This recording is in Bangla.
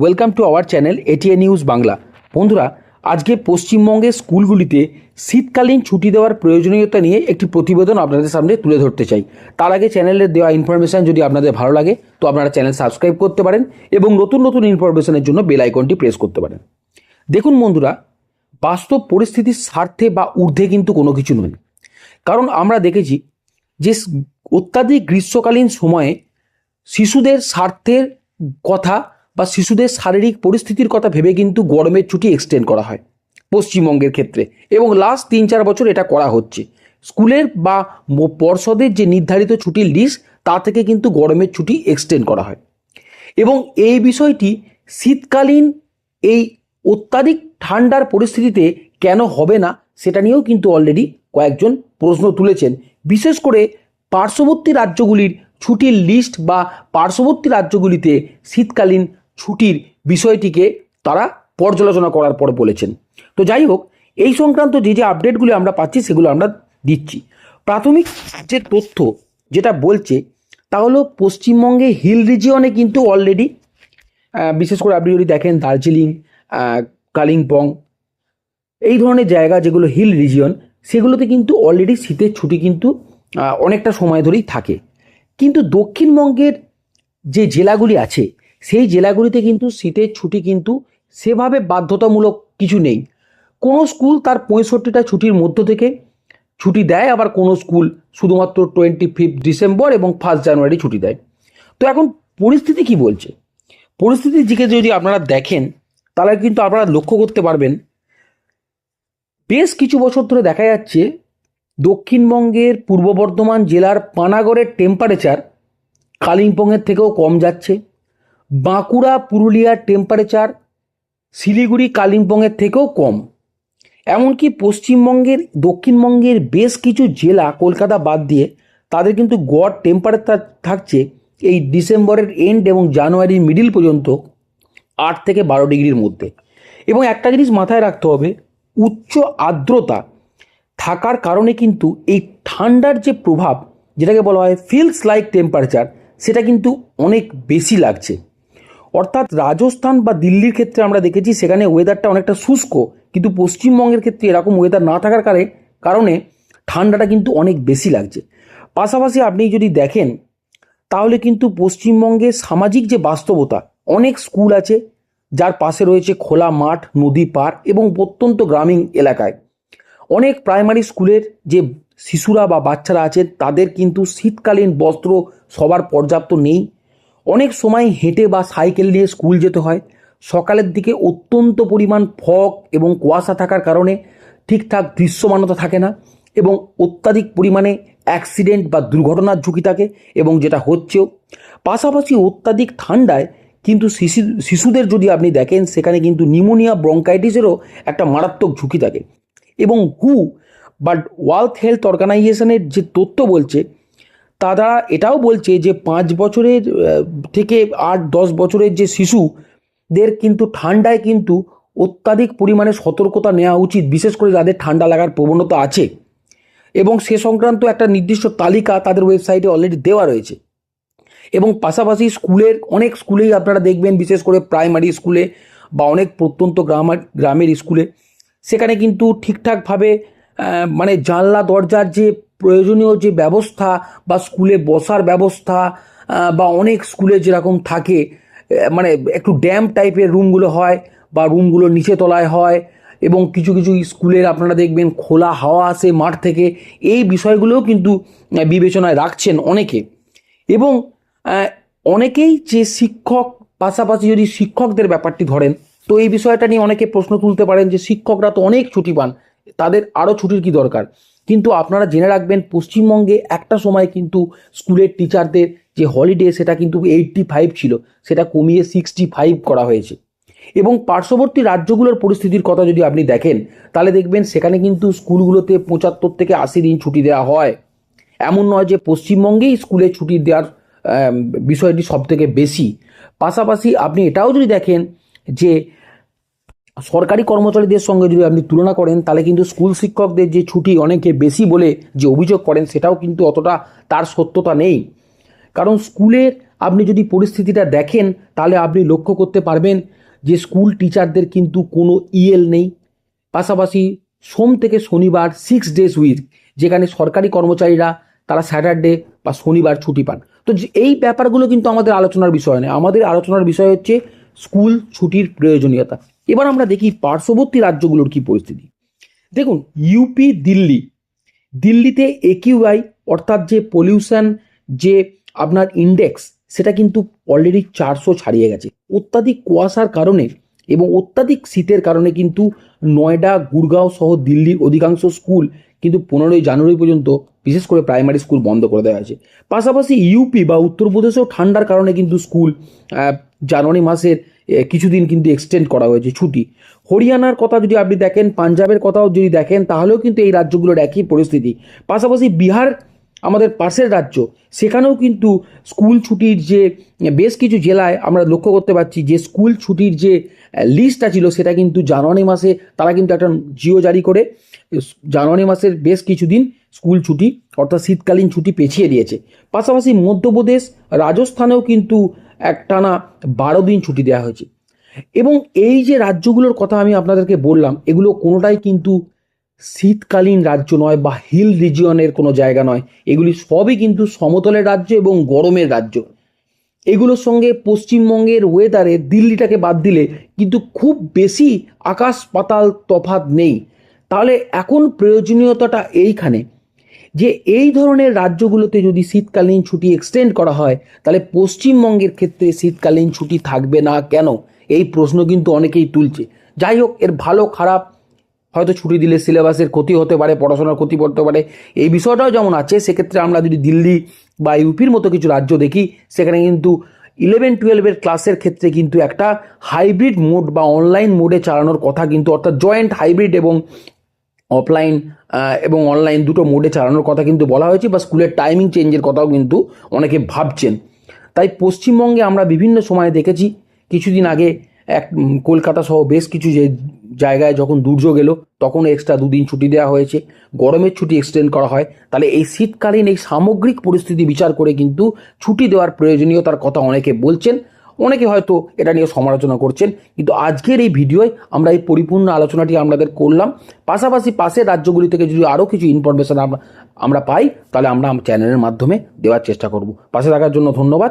Welcome to our channel ATA news Bangla বন্ধুরা, আজকে পশ্চিমবঙ্গের স্কুলগুলিতে শীতকালীন ছুটি দেওয়ার প্রয়োজনীয়তা নিয়ে একটি প্রতিবেদন আপনাদের সামনে তুলে ধরতে চাই। তার আগে চ্যানেলের দেওয়া ইনফরমেশান যদি আপনাদের ভালো লাগে, তো আপনারা চ্যানেল সাবস্ক্রাইব করতে পারেন এবং নতুন নতুন ইনফরমেশনের জন্য বেল আইকনটি প্রেস করতে পারেন। দেখুন বন্ধুরা, বাস্তব পরিস্থিতির স্বার্থে বা ঊর্ধ্বে কিন্তু কোনো কিছু নয়। কারণ আমরা দেখেছি যে অত্যাধিক গ্রীষ্মকালীন সময়ে শিশুদের স্বার্থের কথা বা শিশুদের শারীরিক পরিস্থিতির কথা ভেবে কিন্তু গরমের ছুটি এক্সটেন্ড করা হয় পশ্চিমবঙ্গের ক্ষেত্রে এবং লাস্ট তিন চার বছর এটা করা হচ্ছে। স্কুলের বা পর্ষদের যে নির্ধারিত ছুটির লিস্ট তা থেকে কিন্তু গরমের ছুটি এক্সটেন্ড করা হয়। এবং এই বিষয়টি শীতকালীন এই অত্যাধিক ঠান্ডার পরিস্থিতিতে কেন হবে না, সেটা নিয়েও কিন্তু অলরেডি কয়েকজন প্রশ্ন তুলেছেন। বিশেষ করে পার্শ্ববর্তী রাজ্যগুলির ছুটির লিস্ট বা পার্শ্ববর্তী রাজ্যগুলিতে শীতকালীন ছুটির বিষয়টিকে তারা পর্যালোচনা করার পর বলেছেন। তো যাই হোক, এই সংক্রান্ত যে যে আপডেটগুলি আমরা পাচ্ছি, সেগুলো আমরা দিচ্ছি। প্রাথমিক যে তথ্য যেটা বলছে, তা হলো পশ্চিমবঙ্গে হিল রিজিয়নে কিন্তু অলরেডি বিশেষ করে আপনি যদি দেখেন দার্জিলিং কালিম্পং, এই ধরনের জায়গা যেগুলো হিল রিজিয়ন সেগুলোতে কিন্তু অলরেডি শীতের ছুটি কিন্তু অনেকটা সময় ধরেই থাকে। কিন্তু দক্ষিণবঙ্গের যে জেলাগুলি আছে সেই জেলাগুলিতে কিন্তু শীতের ছুটি কিন্তু সেভাবে বাধ্যতামূলক কিছু নেই। কোনো স্কুল তার পঁয়ষট্টিটা ছুটির মধ্য থেকে ছুটি দেয়, আবার কোনো স্কুল শুধুমাত্র টোয়েন্টি ফিফথ ডিসেম্বর এবং ফার্স্ট জানুয়ারি ছুটি দেয়। তো এখন পরিস্থিতি কি বলছে? পরিস্থিতির দিকে যদি আপনারা দেখেন, তাহলে কিন্তু আপনারা লক্ষ্য করতে পারবেন, বেশ কিছু বছর ধরে দেখা যাচ্ছে দক্ষিণবঙ্গের পূর্ব বর্ধমান জেলার পানাগড়ের টেম্পারেচার কালিম্পংয়ের থেকেও কম যাচ্ছে। বাঁকুড়া পুরুলিয়ার টেম্পারেচার শিলিগুড়ি, কালিম্পংয়ের থেকেও কম। এমনকি পশ্চিমবঙ্গের, দক্ষিণবঙ্গের বেশ কিছু জেলা কলকাতা বাদ দিয়ে তাদের কিন্তু গড় টেম্পারেচার থাকছে এই ডিসেম্বরের এন্ড এবং জানুয়ারির মিডিল পর্যন্ত আট থেকে বারো ডিগ্রির মধ্যে। এবং একটা জিনিস মাথায় রাখতে হবে, উচ্চ আর্দ্রতা থাকার কারণে কিন্তু এই ঠান্ডার যে প্রভাব, যেটাকে বলা হয় ফিলস লাইক টেম্পারেচার সেটা কিন্তু অনেক বেশি লাগছে। অর্থাৎ রাজস্থান বা দিল্লির ক্ষেত্রে আমরা দেখেছি সেখানে ওয়েদারটা অনেকটা শুষ্ক, কিন্তু পশ্চিমবঙ্গের ক্ষেত্রে এরকম ওয়েদার না থাকার কারণে কারণে ঠান্ডাটা কিন্তু অনেক বেশি লাগছে। পাশাপাশি আপনি যদি দেখেন, তাহলে কিন্তু পশ্চিমবঙ্গে সামাজিক যে বাস্তবতা, অনেক স্কুল আছে, যার পাশে রয়েছে খোলা মাঠ, নদী পার এবং প্রত্যন্ত গ্রামীণ এলাকায়। অনেক প্রাইমারি স্কুলের যে শিশুরা বা বাচ্চারা আছে তাদের কিন্তু শীতকালীন বস্ত্র সবার পর্যাপ্ত নেই। অনেক সময় হেঁটে বা সাইকেল নিয়ে স্কুল যেতে হয়। সকালের দিকে অত্যন্ত পরিমাণ ফগ এবং কুয়াশা থাকার কারণে ঠিকঠাক দৃশ্যমানতা থাকে না এবং অত্যাধিক পরিমাণে অ্যাক্সিডেন্ট বা দুর্ঘটনার ঝুঁকি থাকে এবং যেটা হচ্ছেও। পাশাপাশি অত্যাধিক ঠান্ডায় কিন্তু শিশু, শিশুদের যদি আপনি দেখেন, সেখানে কিন্তু নিউমোনিয়া ব্রঙ্কাইটিসেরও একটা মারাত্মক ঝুঁকি থাকে। এবং হু, বাট ওয়ার্ল্ড হেলথ অর্গানাইজেশনের যে তথ্য বলছে তারা এটাও বলছে যে পাঁচ বছরের থেকে আট, দশ বছরের যে শিশুদের কিন্তু ঠান্ডায় কিন্তু অত্যাধিক পরিমাণে সতর্কতা নেওয়া উচিত, বিশেষ করে যাদের ঠান্ডা লাগার প্রবণতা আছে। এবং সে সংক্রান্ত একটা নির্দিষ্ট তালিকা তাদের ওয়েবসাইটে অলরেডি দেওয়া রয়েছে। এবং পাশাপাশি স্কুলের, অনেক স্কুলেই আপনারা দেখবেন, বিশেষ করে প্রাইমারি স্কুলে বা অনেক প্রত্যন্ত গ্রাম গ্রামের স্কুলে, সেখানে কিন্তু ঠিকঠাকভাবে মানে জানলা, দরজার যে প্রয়োজনীয় যে ব্যবস্থা বা স্কুলে বসার ব্যবস্থা বা অনেক স্কুলে যেরকম থাকে মানে একটু ড্যাম টাইপের রুমগুলো হয় বা রুমগুলো নিচে তলায় হয় এবং কিছু কিছু স্কুলের আপনারা দেখবেন খোলা হাওয়া আসে মাঠ থেকে, এই বিষয়গুলোও কিন্তু বিবেচনায় রাখছেন অনেকে। এবং অনেকেই যে শিক্ষক, পাশাপাশি যদি শিক্ষকদের ব্যাপারটি ধরেন, তো এই বিষয়টা নিয়ে অনেকে প্রশ্ন তুলতে পারেন যে শিক্ষকরা তো অনেক ছুটি পান, তাদের আরও ছুটির কি দরকার? কিন্তু আপনারা জেনে রাখবেন, পশ্চিমবঙ্গে একটা সময় কিন্তু স্কুলের টিচারদের যে হলিডে সেটা কিন্তু এইটটি ফাইভ ছিল, সেটা কমিয়ে সিক্সটি ফাইভ করা হয়েছে। এবং পার্শ্ববর্তী রাজ্যগুলোর পরিস্থিতির কথা যদি আপনি দেখেন, তাহলে দেখবেন সেখানে কিন্তু স্কুলগুলোতে পঁচাত্তর থেকে আশি দিন ছুটি দেওয়া হয়। এমন নয় যে পশ্চিমবঙ্গেই স্কুলে ছুটি দেওয়ার বিষয়টি সব থেকে বেশি। পাশাপাশি আপনি এটাও যদি দেখেন যে সরকারি কর্মচারীদের সঙ্গে যদি আপনি তুলনা করেন, তাহলে কিন্তু স্কুল শিক্ষকদের যে ছুটি অনেকে বেশি বলে যে অভিযোগ করেন, সেটাও কিন্তু অতটা তার সত্যতা নেই। কারণ স্কুলের আপনি যদি পরিস্থিতিটা দেখেন, তাহলে আপনি লক্ষ্য করতে পারবেন যে স্কুল টিচারদের কিন্তু কোনো ইএল নেই। পাশাপাশি সোম থেকে শনিবার সিক্স ডেজ উইক যেখানে সরকারি কর্মচারীরা তারা স্যাটারডে বা শনিবার ছুটি পান। তো এই ব্যাপারগুলো কিন্তু আমাদের আলোচনার বিষয় নয়। আমাদের আলোচনার বিষয় হচ্ছে স্কুল ছুটির প্রয়োজনীয়তা। এবার আমরা দেখি পার্শ্ববর্তী রাজ্যগুলোর কি পরিস্থিতি। দেখুন ইউপি দিল্লি। দিল্লিতে একিউআই অর্থাৎ যে পলিউশন যে আপনার ইন্ডেক্স সেটা কিন্তু অলরেডি চারশো ছাড়িয়ে গেছে। অত্যাধিক কুয়াশার কারণে এবং অত্যাধিক শীতের কারণে কিন্তু নয়ডা গুড়গাঁও সহ দিল্লির অধিকাংশ স্কুল কিন্তু পনেরোই জানুয়ারি পর্যন্ত বিশেষ করে প্রাইমারি স্কুল বন্ধ করে দেওয়া হয়েছে। পাশাপাশি ইউপি বা উত্তরপ্রদেশেও ঠান্ডার কারণে কিন্তু স্কুল জানুয়ারি মাসের কিছুদিন কিন্তু এক্সটেন্ড করা হয়েছে ছুটি। হরিয়ানার কথা যদি আপনি দেখেন, পাঞ্জাবের কথাও যদি দেখেন, তাহলেও কিন্তু এই রাজ্যগুলোর একই পরিস্থিতি। পাশাপাশি বিহার আমাদের পাশের রাজ্য, সেখানেও কিন্তু স্কুল ছুটির যে বেশ কিছু জেলায় আমরা লক্ষ্য করতে পারছি যে, স্কুল ছুটির যে লিস্টটা ছিল, সেটা কিন্তু জানুয়ারি মাসে তারা কিন্তু একটা জিও জারি করে জানুয়ারি মাসের বেশ কিছুদিন স্কুল ছুটি, অর্থাৎ শীতকালীন ছুটি পেছিয়ে দিয়েছে। পাশাপাশি মধ্যপ্রদেশ, রাজস্থানেও কিন্তু একটানা বারো দিন ছুটি দেওয়া হয়েছে। এবং এই যে রাজ্যগুলোর কথা আমি আপনাদেরকে বললাম, এগুলো কোনোটাই কিন্তু শীতকালীন রাজ্য নয় বা হিল রিজিয়নের কোনো জায়গা নয়। এগুলি সবই কিন্তু সমতলের রাজ্য এবং গরমের রাজ্য। এগুলোর সঙ্গে পশ্চিমবঙ্গের ওয়েদারে দিল্লিটাকে বাদ দিলে কিন্তু খুব বেশি আকাশ পাতাল তফাৎ নেই। তাহলে এখন প্রয়োজনীয়তাটা এইখানে। যে এই ধরনের রাজ্যগুলোতে যদি শীতকালীন ছুটি এক্সটেন্ড করা হয়, তাহলে পশ্চিমবঙ্গের ক্ষেত্রে শীতকালীন ছুটি থাকবে না কেন? এই প্রশ্ন কিন্তু অনেকেই তুলছে। যাই হোক, এর ভালো খারাপ হয়তো ছুটি দিলে সিলেবাসের ক্ষতি হতে পারে, পড়াশোনার ক্ষতি পড়তে পারে। এই বিষয়টাও যেমন আছে, সেক্ষেত্রে আমরা যদি দিল্লি বা ইউপির মতো কিছু রাজ্য দেখি, সেখানে কিন্তু ইলেভেন টুয়েলভের ক্লাসের ক্ষেত্রে কিন্তু একটা হাইব্রিড মোড বা অনলাইন মোডে চালানোর কথা কিন্তু অর্থাৎ জয়েন্ট হাইব্রিড এবং অফলাইন এবং অনলাইন দুটো মোডে চালানোর কথা কিন্তু বলা হয়েছে, বা স্কুলের টাইমিং চেঞ্জের কথাও কিন্তু অনেকে ভাবছেন। তাই পশ্চিমবঙ্গে আমরা বিভিন্ন সময়ে দেখেছি, কিছুদিন আগে এক কলকাতা সহ বেশ কিছু যে জায়গায় যখন দুর্যোগ এলো, তখন এক্সট্রা দুদিন ছুটি দেওয়া হয়েছে, গরমের ছুটি এক্সটেন্ড করা হয়। তাহলে এই শীতকালীন এই সামগ্রিক পরিস্থিতি বিচার করে কিন্তু ছুটি দেওয়ার প্রয়োজনীয়তার কথা অনেকে বলছেন। অনেকে হয়তো এটা নিয়ে সমালোচনা করছেন, কিন্তু আজকের এই ভিডিওয় আমরা এই পরিপূর্ণ আলোচনাটি আমাদের করলাম। পাশাপাশি পাশের রাজ্যগুলি থেকে যদি আরও কিছু ইনফরমেশান আমরা আমরা পাই, তাহলে আমরা চ্যানেলের মাধ্যমে দেওয়ার চেষ্টা করব। পাশে থাকার জন্য ধন্যবাদ।